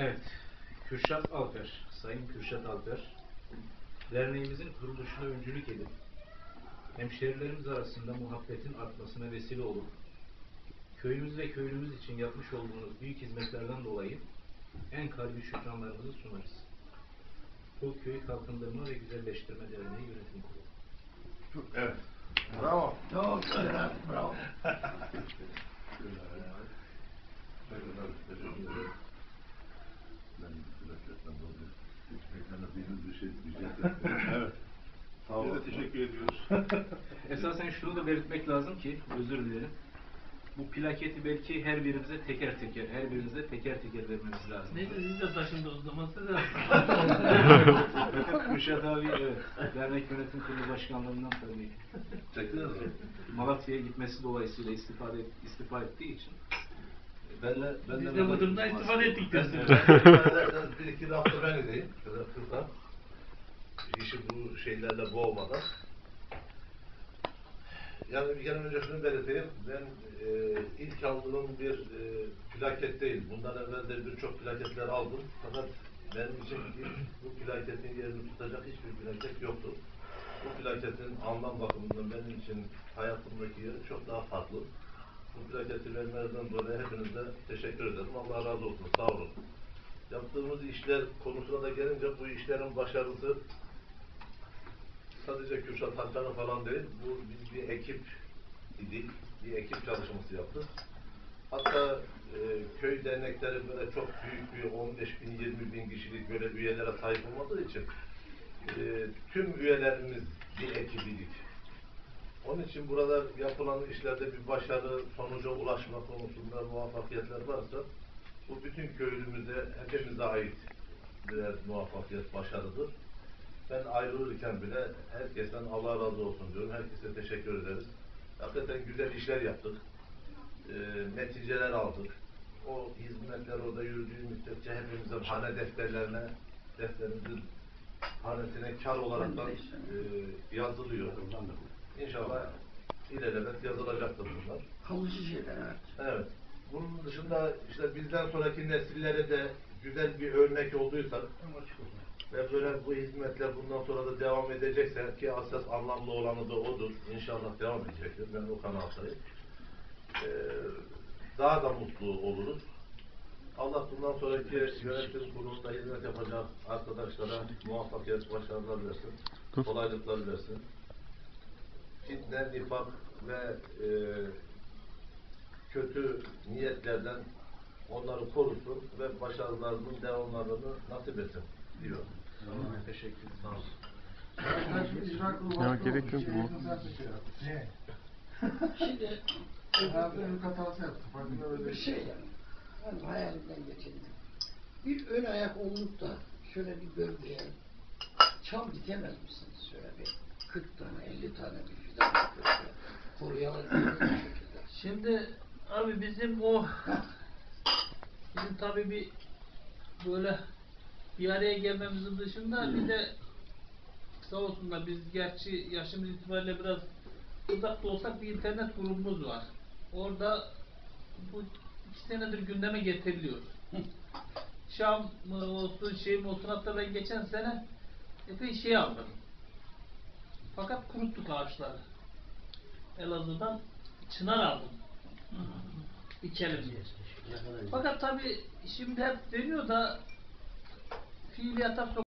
Evet, Kürşat Alper, Sayın Kürşat Alper, derneğimizin kuruluşuna öncülük edip, hemşehrilerimiz arasında muhabbetin artmasına vesile olup, köyümüz ve köylümüz için yapmış olduğunuz büyük hizmetlerden dolayı en kalbi şükranlarımızı sunarız. Bu Köyü Kalkındırma ve Güzelleştirme Derneği Yönetim Kurulu. Evet. Bravo. Çok güzel, bravo. Evet. Sağ Biz olun. de teşekkür ediyoruz. Esasen şunu da belirtmek lazım ki, özür dilerim. Bu plaketi belki her birimize teker teker, her birinize teker teker vermemiz lazım. Neyse siz de taşındı o zaman siz de. Kürşat abi evet, dernek yönetim kurulu başkanlığından tabii Çektiniz mi? Malatya'ya gitmesi dolayısıyla istifade istifa ettiği için. Ben de, ben Biz de bu durumdan istifade ettik Ben diyorsun. de bir iki hafta ben edeyim. Şöyle kısa. İşi bu şeylerle boğmadan. Yani bir kere önce şunu belirteyim. Ben e, ilk aldığım bir e, plaket değil. Bundan evvel de birçok plaketler aldım. Fakat benim için bu plaketin yerini tutacak hiçbir plaket yoktu. Bu plaketin anlam bakımından benim için hayatımdaki yeri çok daha farklı. Bu plaketi vermenizden dolayı hepinize teşekkür ederim. Allah razı olsun. Sağ olun. Yaptığımız işler konusuna da gelince bu işlerin başarısı sadece Kürşat Hakan'ı falan değil, bu biz bir ekip idik, bir ekip çalışması yaptık. Hatta e, köy dernekleri böyle çok büyük bir 15 bin, 20 bin kişilik böyle üyelere sahip olmadığı için e, tüm üyelerimiz bir ekip idik. Onun için burada yapılan işlerde bir başarı, sonuca ulaşma konusunda muvaffakiyetler varsa bu bütün köylümüze, hepimize ait birer muvaffakiyet, başarıdır. Ben ayrılırken bile herkesten Allah razı olsun diyorum. Herkese teşekkür ederiz. Hakikaten güzel işler yaptık. Ee, neticeler aldık. O hizmetler orada yürüdüğü müddetçe hepimizin hane defterlerine, defterimizin hanesine kar olarak da e, yazılıyor. İnşallah ilelebet yazılacaktır bunlar. Kalıcı şeyler evet. Evet. Bunun dışında işte bizden sonraki nesillere de güzel bir örnek olduysak ve böyle bu hizmetler bundan sonra da devam edecekse ki asas anlamlı olanı da odur. İnşallah devam edecektir. Ben o kanaattayım. Ee, daha da mutlu oluruz. Allah bundan sonraki yönetim kurulunda hizmet yapacak arkadaşlara muvaffakiyet, başarılar versin. Kolaylıklar versin. Fitne, nifak ve e, kötü niyetlerden onları korusun ve başarılarının devamlarını nasip etsin diyor. Teşekkür ederim. Ya gerek yok mu? Şimdi Hayatın hatası yaptı. Bir böyle. şey yani. Ben hayalimden geçirdim. Bir ön ayak olup da şöyle bir bölgeye çam dikemez misiniz? Şöyle bir 40 tane, 50 tane bir fidan koruyalım. Şimdi abi bizim o bizim tabii bir böyle bir araya gelmemizin dışında bir de sağ olsunlar biz gerçi yaşımız itibariyle biraz uzakta olsak bir internet grubumuz var. Orada bu iki senedir gündeme getiriliyor. Şam olsun şey olsun hatta ben geçen sene epey şey aldım. Fakat kuruttuk ağaçları. Elazığ'dan çınar aldım. İçelim diye. Fakat tabi şimdi hep deniyor da fiiliyata sok